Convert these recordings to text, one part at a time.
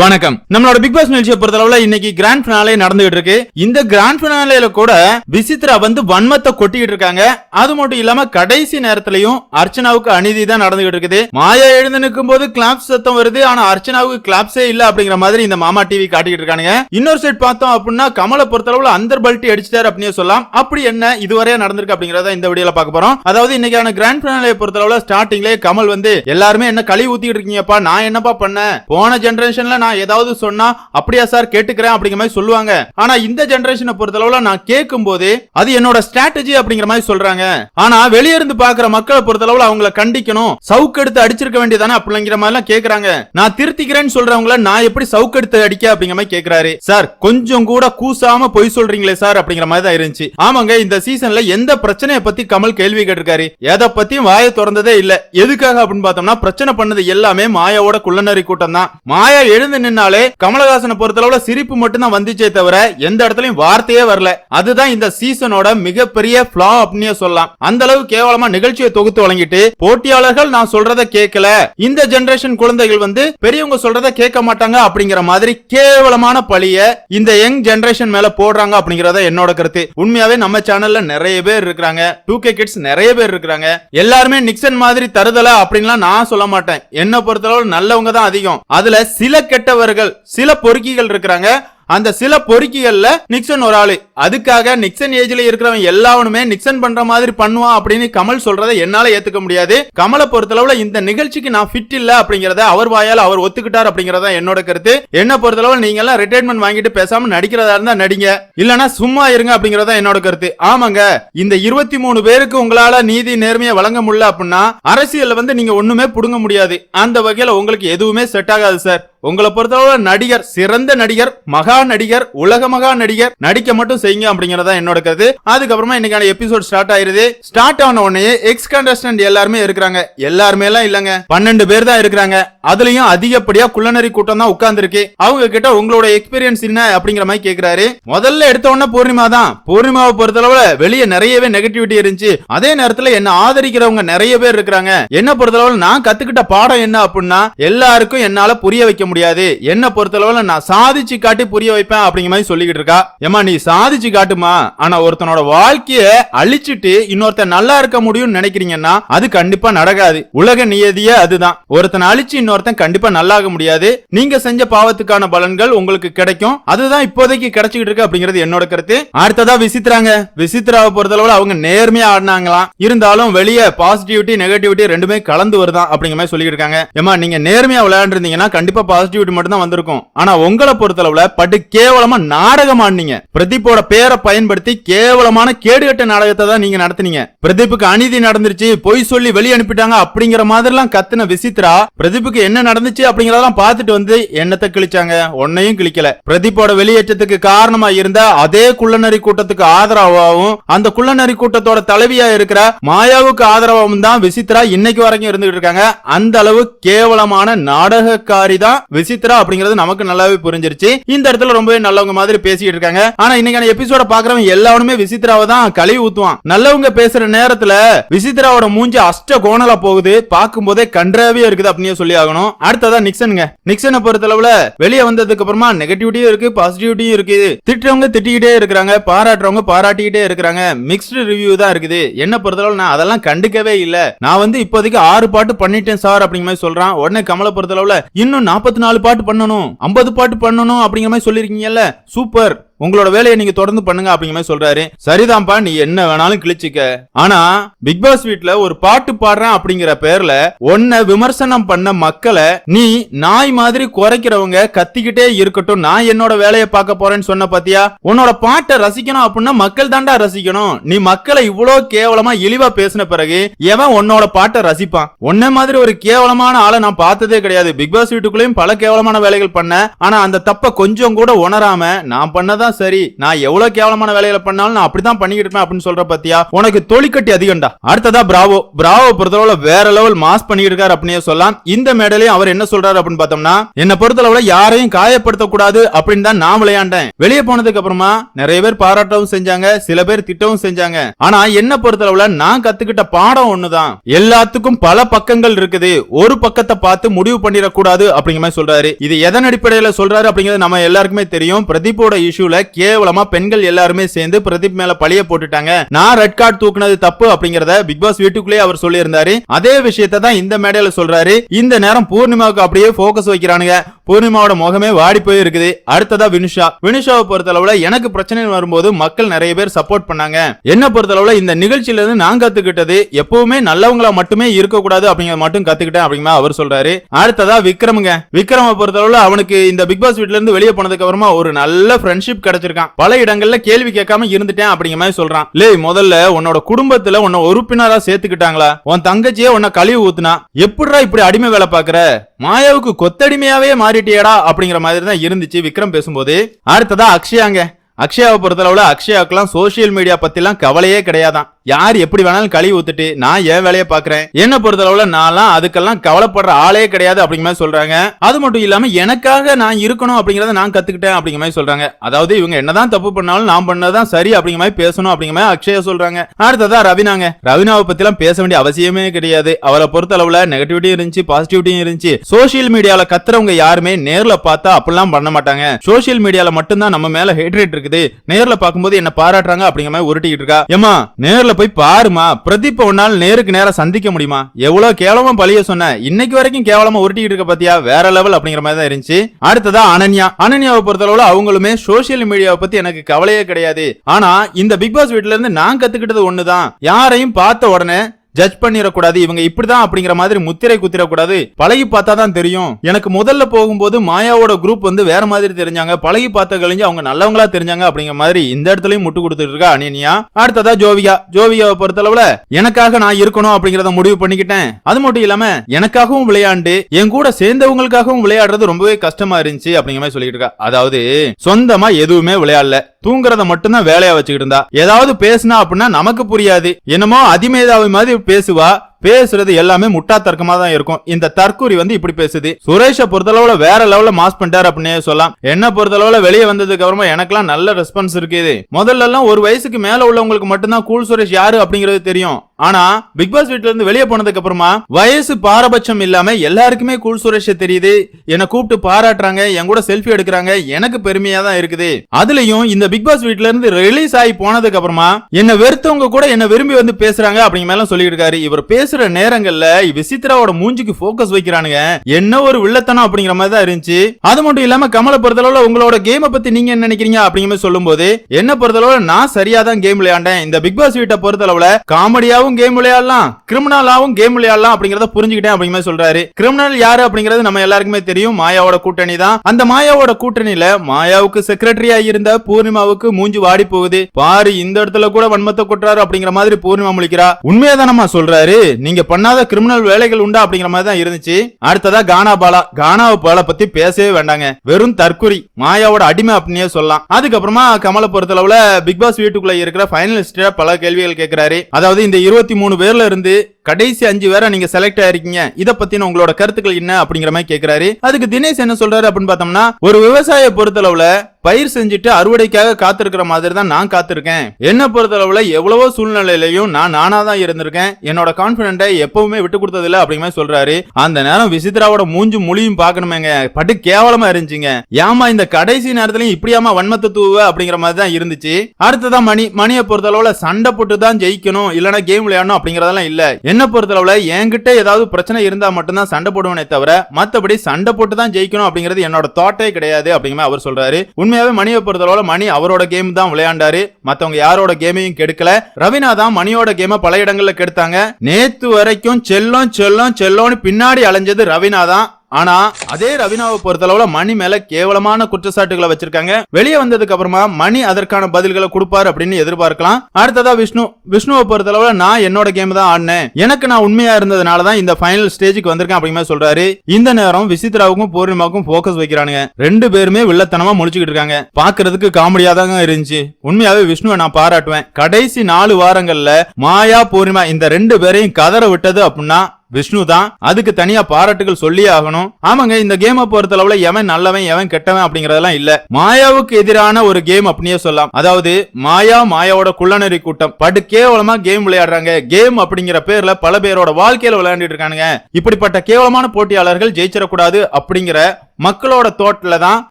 வணக்கம். நம்மளோட big pass நிகழ்ச்சியை பொறுத்தளவுல இன்னைக்கு கிராண்ட் பினாலே நடந்துகிட்டு இருக்கு. இந்த கிராண்ட் பினாலேல கூட விசித்ரா வந்து வன்மத்தை கொட்டிக்கிட்டு இருக்காங்க. அது மட்டும் இல்லாம கடைசி நேரத்திலையும் அர்ச்சனாவுக்கு அநீதி தான் நடந்துகிட்டு இருக்குது. மாயா எழுந்து நிற்கும் போது கிளாப்ஸ் சத்தம் வருது. ஆனா அர்ச்சனாவுக்கு கிளாப்ஸே இல்ல அப்படிங்கிற மாதிரி இந்த மாமா டிவி காட்டிக்கிட்டு இருக்கானுங்க. இன்னொரு சைட் பார்த்தோம் அப்படின்னா கமலை பொறுத்தளவுல அந்தர் பல்ட்டி அடிச்சிட்டாரு அப்படின்னு சொல்லலாம். அப்படி என்ன இதுவரையா நடந்திருக்கு அப்படிங்கறத இந்த வீடியோல பார்க்க போறோம். அதாவது இன்னைக்கான கிராண்ட் பினாலே பொறுத்தளவுல ஸ்டார்டிங்லேயே கமல் வந்து எல்லாருமே என்ன கழி ஊத்திட்டு இருக்கீங்கப்பா. நான் என்னப்பா பண்ண போன ஜெனரேஷன்ல நான் ஏதாவது சொன்னா அப்படியா சார் கேட்டுக்கிறேன் அப்படிங்கிற மாதிரி சொல்லுவாங்க. ஆனா இந்த ஜெனரேஷனை பொறுத்தளவுல நான் கேட்கும் போது அது என்னோட ஸ்ட்ராட்டஜி அப்படிங்கிற மாதிரி சொல்றாங்க. ஆனா வெளியே இருந்து பாக்குற மக்களை பொறுத்தளவுல அவங்கள கண்டிக்கணும். சவுக்கு எடுத்து அடிச்சிருக்க வேண்டியதானே அப்படிங்கிற மாதிரி எல்லாம் கேக்குறாங்க. நான் திருத்திக்கிறேன்னு சொல்றவங்கள நான் எப்படி சவுக்கு எடுத்து அடிக்க அப்படிங்கிற மாதிரி கேக்குறாரு. சார் கொஞ்சம் கூட கூசாம பொய் சொல்றீங்களே சார் அப்படிங்கிற மாதிரி தான் இருந்துச்சு. ஆமாங்க இந்த சீசன்ல எந்த பிரச்சனையை பத்தி கமல் கேள்வி கேட்டிருக்காரு? எதை பத்தியும் வாயை திறந்ததே இல்ல. எதுக்காக அப்படின்னு பார்த்தோம்னா பிரச்சனை பண்ணது எல்லாமே மாயாவோட குள்ளநரி கூட்டம் தான். மாயா எழுந்து நின்னாலே கமலஹாசனை பொறுத்தளவுல சிரிப்பு மட்டும் தான் வந்துச்சே தவிர எந்த இடத்துலயும் வார்த்தையே வரல. அதுதான் இந்த சீசனோட மிகப்பெரிய பிளா அப்படின்னு சொல்லலாம். அந்த அளவு கேவலமா நிகழ்ச்சியை தொகுத்து வழங்கிட்டு போட்டியாளர்கள் நான் சொல்றத கேட்கல இந்த ஜெனரேஷன் குழந்தைகள் வந்து பெரியவங்க சொல்றத கேட்க மாட்டாங்க அப்படிங்கிற மாதிரி கேவலமான பழிய இந்த யங் ஜெனரேஷன் மேல போடுறாங்க அப்படிங்கறத என்னோட கருத்து. உண்மையாவே நம்ம சேனல்ல நிறைய பேர் இருக்கிறாங்க. டூ கே கிட்ஸ் நிறைய பேர் இருக்கிறாங்க. எல்லாருமே நிக்சன் மாதிரி தருதல அப்படின்லாம் நான் சொல்ல மாட்டேன். என்ன பொறுத்தளவு நல்லவங்க தான் அதிகம். அதுல சில கெட்டவர்கள் சில பொறுக்கிகள் இருக்கிறாங்க. அந்த சில பொறுக்கிகள்ல நிக்சன் ஒரு ஆளு. அதுக்காக நிக்சன் ஏஜ்ல இருக்கிறவன் எல்லாவனுமே நிக்சன் பண்ற மாதிரி பண்ணுவான் அப்படின்னு கமல் சொல்றதை என்னால ஏத்துக்க முடியாது. கமலை பொறுத்தளவுல இந்த நிகழ்ச்சிக்கு நான் ஃபிட் இல்ல அப்படிங்கறத அவர் வாயால அவர் ஒத்துக்கிட்டார் அப்படிங்கறத என்னோட கருத்து. என்ன பொறுத்தளவுல நீங்க எல்லாம் ரிட்டையர்மெண்ட் வாங்கிட்டு பேசாம நடிக்கிறதா இருந்தா நடிங்க. இல்லனா சும்மா இருங்க அப்படிங்கறத என்னோட கருத்து. ஆமாங்க இந்த இருபத்தி மூணு பேருக்கு உங்களால நீதி நேர்மையை வழங்க முடியல அப்படின்னா அரசியல் வந்து நீங்க ஒண்ணுமே புடுங்க முடியாது. அந்த வகையில உங்களுக்கு எதுவுமே செட் ஆகாது சார். உங்களை பொறுத்தளவுல நடிகர் சிறந்த நடிகர் மகா மகா நடிகர் உலக மகா நடிகர் நடிக்க மட்டும் செய்யுங்க அப்படிங்கறத என்னோட கருத்து. அதுக்கப்புறமா இன்னைக்கான எபிசோட் ஸ்டார்ட் ஆயிருது. ஸ்டார்ட் ஆன உடனே எக்ஸ் கண்டஸ்டன்ட் எல்லாருமே இருக்கிறாங்க. எல்லாருமே எல்லாம் இல்லங்க. பன்னெண்டு பேர் தான் இருக்கிறாங்க. அதுலயும் அதிகப்படியா குள்ளநரி கூட்டம் தான் உட்கார்ந்துருக்கு. அவங்க கிட்ட உங்களோட எக்ஸ்பீரியன்ஸ் என்ன அப்படிங்கிற மாதிரி கேக்குறாரு. முதல்ல எடுத்த உடனே பூர்ணிமா தான். பூர்ணிமாவை பொறுத்தளவுல வெளியே நிறையவே நெகட்டிவிட்டி இருந்துச்சு. அதே நேரத்துல என்ன ஆதரிக்கிறவங்க நிறைய பேர் இருக்கிறாங்க. என்ன பொறுத்தளவுல நான் கத்துக்கிட்ட பாடம் என்ன அப்படின்னா எல்லாருக்கும் என்னால புரிய வைக்க முடியாது. என்ன பொறுத்தளவுல நான் சாதிச்சு காட்டி புரிய முடிய வைப்பேன் அப்படிங்கிற மாதிரி சொல்லிக்கிட்டு இருக்கா. ஏமா நீ சாதிச்சு காட்டுமா? ஆனா ஒருத்தனோட வாழ்க்கைய அழிச்சிட்டு இன்னொருத்தன் நல்லா இருக்க முடியும்னு நினைக்கிறீங்கன்னா அது கண்டிப்பா நடக்காது. உலக நியதியே அதுதான். ஒருத்தனை அழிச்சு இன்னொருத்தன் கண்டிப்பா நல்லாக முடியாது. நீங்க செஞ்ச பாவத்துக்கான பலன்கள் உங்களுக்கு கிடைக்கும். அதுதான் இப்போதைக்கு கிடைச்சிக்கிட்டு இருக்கு அப்படிங்கிறது என்னோட கருத்து. அடுத்ததா விசித்ராங்க. விசித்ராவை பொறுத்தளவுல அவங்க நேர்மையா ஆடினாங்களாம். இருந்தாலும் வெளியே பாசிட்டிவிட்டி நெகட்டிவிட்டி ரெண்டுமே கலந்து வருதான் அப்படிங்கிற மாதிரி சொல்லிட்டு இருக்காங்க. ஏமா நீங்க நேர்மையா விளையாண்டுருந்தீங்கன்னா கண்டிப்பா பாசிட்டிவிட்டி மட்டும் தான் வந்திருக்கும். ஆனா உங்களை பொறுத்தளவுல பட்டு கேவலமா நாடகம் ஆடினீங்க பிரதீப்போட பேரை பயன்படுத்தி கேவலமான கேடுகட்ட நாடகத்தை தான் நீங்க நடத்தினீங்க. பிரதீப்புக்கு அநீதி நடந்துருச்சு பொய் சொல்லி வெளியே அனுப்பிட்டாங்க அப்படிங்கிற எல்லாம் கத்துன விசித்ரா பிரதீப்புக்கு என்ன நடந்துச்சு அப்படிங்கறதெல்லாம் பார்த்துட்டு வந்து என்னத்தை கிழிச்சாங்க? ஒன்னையும் கிழிக்கல. பிரதீப்போட வெளியேற்றத்துக்கு காரணமா இருந்த அதே குள்ளநரி கூட்டத்துக்கு ஆதரவாகவும் அந்த குள்ளநரி கூட்டத்தோட தலைவியா இருக்கிற மாயாவுக்கு ஆதரவாகவும் தான் விசித்ரா இன்னைக்கு வரைக்கும் இருந்துகிட்டு இருக்காங்க. அந்த அளவு கேவலமான நாடகக்காரி தான் விசித்ரா அப்படிங்கிறது நமக்கு நல்லாவே புரிஞ்சிருச்சு. இந்த இடத்துல ரொம்பவே நல்லவங்க மாதிரி பேசிட்டு இருக்காங்க. ஆனா இன்னைக்கான எபிசோட பாக்குறவங்க எல்லாருமே விசித்ராவை தான் கழுவி ஊத்துவான். நல்லவங்க பேசுற நேரத்துல விசித்ராவோட மூஞ்சி அஷ்ட கோணலா போகுது. பார்க்கும் போதே கன்றாவே இருக்குது அப்படின்னு சொல்லி ஆகணும். அடுத்ததா நிக்சனுங்க. நிக்சனை பொறுத்தளவுல வெளியே வந்ததுக்கு அப்புறமா நெகட்டிவிட்டியும் இருக்கு பாசிட்டிவிட்டியும் இருக்கு. திட்டுறவங்க திட்டிக்கிட்டே இருக்கிறாங்க பாராட்டுறவங்க பாராட்டிக்கிட்டே இருக்கிறாங்க. மிக்ஸ்டு ரிவ்யூ தான் இருக்குது. என்ன பொறுத்தளவு நான் அதெல்லாம் கண்டுக்கவே இல்ல. நான் வந்து இப்போதைக்கு ஆறு பாட்டு பண்ணிட்டேன் சார் அப்படிங்கிற மாதிரி சொல்றான். உடனே கமலை பொறுத்தளவுல இன்னும் நாற்பத்தி நாலு பாட்டு பண்ணணும் ஐம்பது பாட்டு பண்ணணும் அப்படிங்கிற மாதிரி சொல்லியிருக்கீங்கல்ல சூப்பர். உங்களோட வேலையை நீங்க தொடர்ந்து பண்ணுங்க அப்படிங்கிற மாதிரி சொல்றாரு. சரிதான்ப்பா நீ என்ன வேணாலும் கிழிச்சிக்க. ஆனா பிக் பாஸ் வீட்ல ஒரு பாட்டு பாடுறேன் அப்படிங்கிற பேர்ல உன்னை விமர்சனம் பண்ண மக்களை நீ நாய் மாதிரி குறைக்கிறவங்க கத்திக்கிட்டே இருக்கட்டும். நான் என்னோட வேலையை பார்க்க போறேன்னு சொன்ன பாத்தியா? உன்னோட பாட்டை ரசிக்கணும் அப்படின்னா மக்கள் தாண்டா ரசிக்கணும். நீ மக்களை இவ்வளவு கேவலமா இழிவா பேசின பிறகு எவன் உன்னோட பாட்டை ரசிப்பான்? உன்ன மாதிரி ஒரு கேவலமான ஆளை நான் பார்த்ததே கிடையாது. பிக் பாஸ் வீட்டுக்குள்ளேயும் பல கேவலமான வேலைகள் பண்ண ஆனா அந்த தப்ப கொஞ்சம் கூட உணராம நான் பண்ணதான் தான் சரி. நான் எவ்வளவு கேவலமான வேலைகளை பண்ணாலும் நான் அப்படிதான் பண்ணிக்கிட்டு இருப்பேன் அப்படின்னு சொல்ற பத்தியா? உனக்கு தொழிற்கட்டி அதிகம்டா. அடுத்ததா பிராவோ. பிராவோ பொறுத்தளவுல வேற லெவல் மாஸ் பண்ணிட்டு இருக்காரு அப்படின்னே சொல்லலாம். இந்த மேடலையும் அவர் என்ன சொல்றாரு அப்படின்னு பார்த்தோம்னா என்ன பொறுத்தளவுல யாரையும் காயப்படுத்த கூடாது அப்படின்னு தான் நான் விளையாண்டேன். வெளியே போனதுக்கு அப்புறமா நிறைய பேர் பாராட்டவும் செஞ்சாங்க சில பேர் திட்டவும் செஞ்சாங்க. ஆனா என்ன பொறுத்தளவுல நான் கத்துக்கிட்ட பாடம் ஒண்ணுதான். எல்லாத்துக்கும் பல பக்கங்கள் இருக்குது. ஒரு பக்கத்தை பார்த்து முடிவு பண்ணிடக்கூடாது அப்படிங்கிற மாதிரி சொல்றாரு. இது எதன் அடிப்படையில சொல்றாரு அப்படிங்கிறது நம்ம எல்லாருக்குமே தெரியும். பிரதீப்போட இஷ்யூல கேவலமா பெண்கள் எல்லாருமே சேர்ந்து பிரதீப் மேல பழிய போட்டுட்டாங்க. நான் ரெட் கார்டு தூக்குனது தப்பு அப்படிங்கறத பிக் பாஸ் வீட்டுக்குள்ளே அவர் சொல்லி இருந்தாரு அதே விஷயத்தை தான் இந்த மேடையில சொல்றாரு. இந்த நேரம் பூர்ணிமாவுக்கு அப்படியே போக்கஸ் வைக்கிறானுங்க. பூர்ணிமாவோட முகமே வாடி போய் இருக்குது. அடுத்ததா வினுஷா. வினுஷாவை பொறுத்தளவுல எனக்கு பிரச்சனை வரும்போது மக்கள் நிறைய பேர் சப்போர்ட் பண்ணாங்க. என்ன பொறுத்தளவுல இந்த நிகழ்ச்சியில இருந்து நான் கத்துக்கிட்டது எப்பவுமே நல்லவங்களா மட்டுமே இருக்கக்கூடாது அப்படிங்கறத மட்டும் கத்துக்கிட்டேன் அப்படிங்கிற அவர் சொல்றாரு. அடுத்ததா விக்ரமுங்க. விக்ரம பொறுத்தளவுல அவனுக்கு இந்த பிக் பாஸ் வீட்ல இருந்து வெளியே போனதுக்கு அப்புறமா ஒரு நல்ல ஃப்ரெண்ட்ஷிப் கிடைச்சிருக்கான் பல இடங்கள்ல கேள்வி கேட்காம இருந்துட்டேன் அப்படிங்கிற மாதிரி சொல்றான். லே முதல்ல உன்னோட குடும்பத்துல உன்னை உறுப்பினரா சேர்த்துக்கிட்டாங்களா? உன் தங்கச்சியே உன்னை கழிவு ஊத்துனா? எப்படிடா இப்படி அடிமை வேலை பாக்குற மாயாவுக்கு கொத்தடிமையாவே மாறிட்டியடா அப்படிங்கிற மாதிரி தான் இருந்துச்சு விக்ரம் பேசும்போது. அடுத்ததா அக்ஷயாங்க. அக்ஷயாவை பொறுத்தளவுல அக்ஷயாவுக்குலாம் சோசியல் மீடியா பத்திலாம் கவலையே கிடையாதான். யார் எப்படி வேணாலும் கழுவி ஊத்துட்டு நான் ஏன் வேலையை பாக்குறேன் என்ன பொறுத்தளவுல நான்லாம் அதுக்கெல்லாம் கவலைப்படுற ஆளே கிடையாது அப்படிங்கிற மாதிரி சொல்றாங்க. அது மட்டும் இல்லாம எனக்காக நான் இருக்கணும் அப்படிங்கறத நான் கத்துக்கிட்டேன் அப்படிங்கிற மாதிரி சொல்றாங்க. அதாவது இவங்க என்னதான் தப்பு பண்ணாலும் நான் பண்ணதான் சரி அப்படிங்கிற மாதிரி பேசணும் அப்படிங்கிற மாதிரி அக்ஷயா சொல்றாங்க. அடுத்ததா ரவினாங்க. ரவினாவை பத்தி எல்லாம் பேச வேண்டிய அவசியமே கிடையாது. அவரை பொறுத்தளவுல நெகட்டிவிட்டியும் இருந்துச்சு பாசிட்டிவிட்டியும் இருந்துச்சு. சோசியல் மீடியால கத்துறவங்க யாருமே நேர்ல பார்த்தா அப்படிலாம் பண்ண மாட்டாங்க. சோசியல் மீடியால மட்டும்தான் நம்ம மேல ஹேட்ரேட் இருக்குது. நேர்ல பார்க்கும்போது என்ன பாராட்டுறாங்க அப்படிங்கிற மாதிரி உருட்டிக்கிட்டு இருக்கா. ஏமா நேர்ல போய் பாருமா. பிரதீப் உன்னால் நேருக்கு நேரம் சந்திக்க முடியுமா? எவ்வளவு கேவலமா பழிய சொன்ன. இன்னைக்கு வரைக்கும் கேவலமா உருட்டிக்கிட்டு இருக்க பாத்தியா? வேற லெவல் அப்படிங்கிற மாதிரி தான் இருந்துச்சு. அடுத்ததா அனன்யா. அனன்யாவை பொறுத்தளவுல அவங்களுமே சோசியல் மீடியாவை பத்தி எனக்கு கவலையே கிடையாது. ஆனா இந்த பிக் பாஸ் வீட்ல இருந்து நான் கத்துக்கிட்டது ஒண்ணுதான். யாரையும் பார்த்த உடனே ஜட்ஜ் பண்ணிடக்கூடாது. இவங்க இப்படிதான் அப்படிங்கிற மாதிரி முத்திரை குத்திரக்கூடாது பழகி பார்த்தா தான் தெரியும். எனக்கு முதல்ல போகும்போது மாயாவோட குரூப் வந்து வேற மாதிரி தெரிஞ்சாங்க. பழகி பார்த்த கழிஞ்சு அவங்க நல்லவங்களா தெரிஞ்சாங்க அப்படிங்கிற மாதிரி இந்த இடத்துலயும் முட்டு கொடுத்துட்டு இருக்கா அனினியா. அடுத்ததா ஜோவியா ஜோவியாவை பொறுத்தளவுல எனக்காக நான் இருக்கணும் அப்படிங்கறத முடிவு பண்ணிக்கிட்டேன். அது மட்டும் இல்லாம எனக்காகவும் விளையாண்டு என் கூட சேர்ந்தவங்களுக்காகவும் விளையாடுறது ரொம்பவே கஷ்டமா இருந்துச்சு அப்படிங்கிற மாதிரி சொல்லிட்டு இருக்கா. அதாவது சொந்தமா எதுவுமே விளையாடல. தூங்குறத மட்டும்தான் வேலையா வச்சுக்கிட்டு இருந்தா. ஏதாவது பேசினா அப்படின்னா நமக்கு புரியாது. என்னமோ அதிமேதாவி மாதிரி பேசுவா. பேசுறது எல்லாமே முட்டா தர்க்கமா தான் இருக்கும். இந்த தற்கூரி வந்து இப்படி பேசுது. சுரேஷ பொறுத்தளவுல வேற லெவல மாஸ் பண்ணிட்டாரு அப்படின்னே சொல்லலாம். என்ன பொறுத்தளவுல வெளியே வந்ததுக்கு அப்புறமா எனக்கெல்லாம் நல்ல ரெஸ்பான்ஸ் இருக்குது முதல்ல எல்லாம் ஒரு வயசுக்கு மேல உள்ளவங்களுக்கு மட்டும்தான் கூல் சுரேஷ் யாரு அப்படிங்கிறது தெரியும். ஆனா பிக் பாஸ் வீட்ல இருந்து வெளியே போனதுக்கு அப்புறமா வயசு பாரபட்சம் இல்லாம எல்லாருக்குமே கூல் சுரேஷ் தெரியுது. என்ன கூப்பிட்டு பாராட்டுறாங்க என் கூட செல்ஃபி எடுக்கிறாங்க எனக்கு பெருமையா தான் இருக்குது. அதுலயும் இந்த பிக் பாஸ் வீட்ல இருந்து ரிலீஸ் ஆகி போனதுக்கு அப்புறமா என்ன வெறுத்தவங்க கூட என்ன விரும்பி வந்து பேசுறாங்க அப்படிங்க மேல சொல்லிட்டு இருக்காரு. இவர் பேசுற நேரங்கள்ல விசித்ராவோட மூஞ்சிக்கு போக்கஸ் வைக்கிறானுங்க. என்ன ஒரு வில்லத்தனம் அப்படிங்கிற மாதிரி தான் இருந்துச்சு. அது மட்டும் இல்லாம கமலை பொறுத்தளவுல உங்களோட கேமை பத்தி நீங்க என்ன நினைக்கிறீங்க அப்படிங்கிற சொல்லும் சொல்லும்போது என்ன பொறுத்தளவுல நான் சரியா தான் கேம் விளையாண்டேன். இந்த பிக் பாஸ் வீட்டை பொறுத்தளவுல காமெடியாவும் கேம் விளையாடலாம் கிரிமினலாவும் கேம் விளையாடலாம் அப்படிங்கறத புரிஞ்சுக்கிட்டேன் அப்படிங்கிற மாதிரி சொல்றாரு. கிரிமினல் யாரு அப்படிங்கறது நம்ம எல்லாருக்குமே தெரியும். மாயாவோட கூட்டணி தான். அந்த மாயாவோட கூட்டணியில மாயாவுக்கு செக்ரட்டரியா இருந்த பூர்ணிமாவுக்கு மூஞ்சி வாடி போகுது பாரு இந்த இடத்துல கூட வன்மத்தை கொட்டுறாரு அப்படிங்கிற மாதிரி பூர்ணிமா முழிக்கிறா. உண்மையாதானமா சொல்றாரு? நீங்க பண்ணாத கிரிமினல் வேலைகள் உண்டா அப்படிங்கிற மாதிரி தான் இருந்துச்சு. அடுத்ததா கானா பாலா. கானா பாலா பத்தி பேசவே வேண்டாங்க. வெறும் தற்குறி மாயாவோட அடிமை அப்படின்னே சொல்லலாம். அதுக்கப்புறமா கமலை பொறுத்தளவுல பிக் பாஸ் வீட்டுக்குள்ள இருக்கிற ஃபைனலிஸ்ட் பல கேள்விகள் கேட்கிறாரு அதாவது இந்த இருபத்தி மூணு பேர்ல இருந்து கடைசி அஞ்சு பேரை நீங்க செலக்ட் ஆயிருக்கீங்க. இதை பத்தின உங்களோட கருத்துக்கள் என்ன அப்படிங்கிற மாதிரி கேட்கிறாரு அதுக்கு தினேஷ் என்ன சொல்றாரு அப்படின்னு பார்த்தோம்னா ஒரு விவசாய பொறுத்தளவுல பயிர் செஞ்சுட்டு அறுவடைக்காக காத்திருக்கிற மாதிரி தான் நான் காத்திருக்கேன். என்ன பொறுத்தளவுல எவ்வளவோ சூழ்நிலையிலையும் நான் நானா தான் இருந்திருக்கேன். என்னோட கான்பிடென்ட்டை எப்பவுமே விட்டு கொடுத்ததில்ல அப்படிங்கிற மாதிரி சொல்றாரு. அந்த நேரம் விசித்ராவோட மூஞ்சும் மொழியும் பார்க்கணுமேங்க. பட்டு கேவலமா இருந்துச்சுங்க ஏமா இந்த கடைசி நேரத்துலயும் இப்படியாமா வன்மத்தை தூவ அப்படிங்கிற மாதிரி தான் இருந்துச்சு. அடுத்ததான் மணி மணியை பொறுத்தளவுல சண்டை போட்டு தான் ஜெயிக்கணும். இல்லைன்னா கேம் விளையாடணும் அப்படிங்கறதெல்லாம் இல்ல. என்ன பொறுத்தளவுல என்கிட்ட ஏதாவது பிரச்சனை இருந்தா மட்டும்தான் சண்டை போடுவேனே தவிர மத்தபடி சண்டை போட்டு தான் ஜெயிக்கணும் அப்படிங்கிறது என்னோட தாட்டே கிடையாது அப்படிங்கிற மாதிரி அவர் சொல்றாரு. உண்மையாவே மணியை பொறுத்தளவுல மணி அவரோட கேம் தான் விளையாண்டாரு. மத்தவங்க யாரோட கேமையும் கெடுக்கல. ரவினா தான் மணியோட கேமை பல இடங்கள்ல கெடுத்தாங்க. நேத்து வரைக்கும் செல்லம் செல்லம் செல்லோன்னு பின்னாடி அலைஞ்சது ரவினா தான். ஆனா அதே ரவினாவை பொறுத்தளவுல மணி மேல கேவலமான குற்றச்சாட்டுகளை வச்சிருக்காங்க. வெளியே வந்ததுக்கு அப்புறமா மணி அதற்கான பதில்களை கொடுப்பாரு அப்படின்னு எதிர்பார்க்கலாம். அடுத்ததா விஷ்ணு. விஷ்ணுவை பொறுத்தளவுல நான் என்னோட கேம் தான் ஆடினேன். எனக்கு நான் உண்மையா இருந்ததுனால தான் இந்த ஃபைனல் ஸ்டேஜுக்கு வந்திருக்கேன் அப்படிங்கிற சொல்றாரு. இந்த நேரம் விசித்ராவுக்கும் பூர்ணிமாவுக்கும் போக்கஸ் வைக்கிறானுங்க. ரெண்டு பேருமே வில்லத்தனமா முடிச்சுக்கிட்டு இருக்காங்க. பாக்குறதுக்கு காமெடியா தாங்க இருந்துச்சு. உண்மையாவே விஷ்ணுவை நான் பாராட்டுவேன். கடைசி நாலு வாரங்கள்ல மாயா பூர்ணிமா இந்த ரெண்டு பேரையும் கதற விட்டது அப்படின்னா விஷ்ணு தான் அதுக்கு தனியா பாராட்டுகள் சொல்லியே ஆகணும். ஆமாங்க இந்த கேமை பொறுத்தளவுல எவன் நல்லவன் எவன் கெட்டவன் அப்படிங்கறதெல்லாம் இல்ல. மாயாவுக்கு எதிரான ஒரு கேம் அப்படியே சொல்லலாம். அதாவது மாயா மாயாவோட குள்ளநெறி கூட்டம். படு கேவலமா கேம் விளையாடுறாங்க. கேம் அப்படிங்கிற பேர்ல பல பேரோட வாழ்க்கையில விளையாண்டுட்டு இருக்கானுங்க. இப்படிப்பட்ட கேவலமான போட்டியாளர்கள் ஜெயிச்சிடக்கூடாது அப்படிங்கிற மக்களோட தோட்டில தான்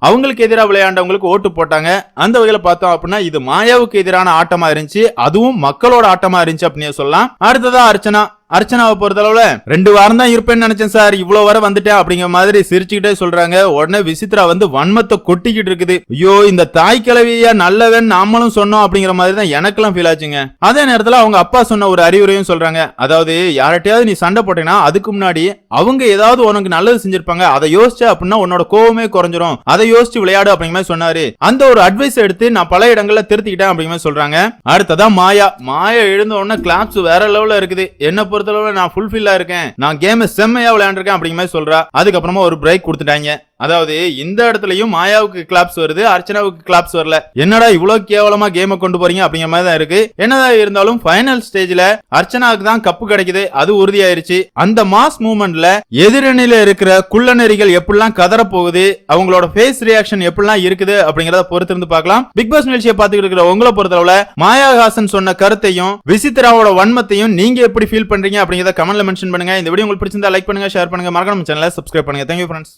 அவங்களுக்கு எதிராக விளையாண்டவங்களுக்கு ஓட்டு போட்டாங்க. அந்த வகையில பார்த்தோம் அப்படின்னா இது மாயாவுக்கு எதிரான ஆட்டமா இருந்துச்சு. அதுவும் மக்களோட ஆட்டமா இருந்துச்சு அப்படின்னு சொல்லலாம். அடுத்ததா அர்ச்சனா. அர்ச்சனாவை பொறுத்தளவுல ரெண்டு வாரம் தான் இருப்பேன்னு நினைச்சேன் சார். இவ்வளவு வர வந்துட்டேன் அப்படிங்கிற மாதிரி சிரிச்சுக்கிட்டே சொல்றாங்க. உடனே விசித்ரா வந்து வன்மத்தை கொட்டிக்கிட்டு இருக்குது. ஐயோ இந்த தாய் கிழவியா நல்லவன் நாமளும் சொன்னோம் அப்படிங்கிற மாதிரி தான் எனக்கெல்லாம் ஃபீல் ஆச்சுங்க. அதே நேரத்துல அவங்க அப்பா சொன்ன ஒரு அறிவுரையும் சொல்றாங்க. அதாவது யார்கிட்டயாவது நீ சண்டை போட்டீங்கன்னா அதுக்கு முன்னாடி அவங்க ஏதாவது உனக்கு நல்லது செஞ்சிருப்பாங்க. அதை யோசிச்ச அப்படின்னா உன்னோட கோவமே குறைஞ்சிரும். அதை யோசிச்சு விளையாடு அப்படிங்கிற மாதிரி சொன்னாரு. அந்த ஒரு அட்வைஸ் எடுத்து நான் பல இடங்கள்ல திருத்திக்கிட்டேன் அப்படிங்கிற மாதிரி சொல்றாங்க. அடுத்ததா மாயா. மாயா எழுந்த உடனே கிளாப்ஸ் வேற லெவல்ல இருக்குது. என்ன பொறுத்தளவுல நான் ஃபுல்ஃபில்லா இருக்கேன். நான் கேம் செம்மையா விளையாண்டுருக்கேன் அப்படிங்கிற மாதிரி சொல்றா. அதுக்கப்புறமா ஒரு பிரேக் கொடுத்துட்டாங்க. அதாவது இந்த இடத்துலயும் மாயாவுக்கு கிளாப்ஸ் வருது அர்ச்சனாவுக்கு கிளாப்ஸ் வரல. என்னடா இவ்வளவு கேவலமா கேமை கொண்டு போறீங்க அப்படிங்கிற மாதிரி தான் இருக்கு. என்னதான் இருந்தாலும் ஃபைனல் ஸ்டேஜ்ல அர்ச்சனாவுக்கு தான் கப்பு கிடைக்குது அது உறுதியாயிருச்சு. அந்த மாஸ் மூமெண்ட்ல எதிரணியில இருக்கிற குள்ளநெறிகள் எப்படிலாம் கதற போகுது அவங்களோட ஃபேஸ் ரியாக்ஷன் எப்படிலாம் இருக்குது அப்படிங்கறத பொறுத்து இருந்து பார்க்கலாம். பிக் பாஸ் நிகழ்ச்சியை பார்த்துக்கிட்டு இருக்கிற உங்களை பொறுத்தளவுல மாயாஹாசன் சொன்ன கருத்தையும் விசித்ராவோட வன்மத்தையும் நீங்க எப்படி ஃபீல் பண்றீங்க அப்படிங்கறத கமெண்ட்ல மென்ஷன் பண்ணுங்க. இந்த வீடியோ உங்களுக்கு பிடிச்சிருந்தா லைக் பண்ணுங்க ஷேர் பண்ணுங்க. மறக்காம சேனலை சப்ஸ்கிரைப் பண்ணுங்க. Thank you friends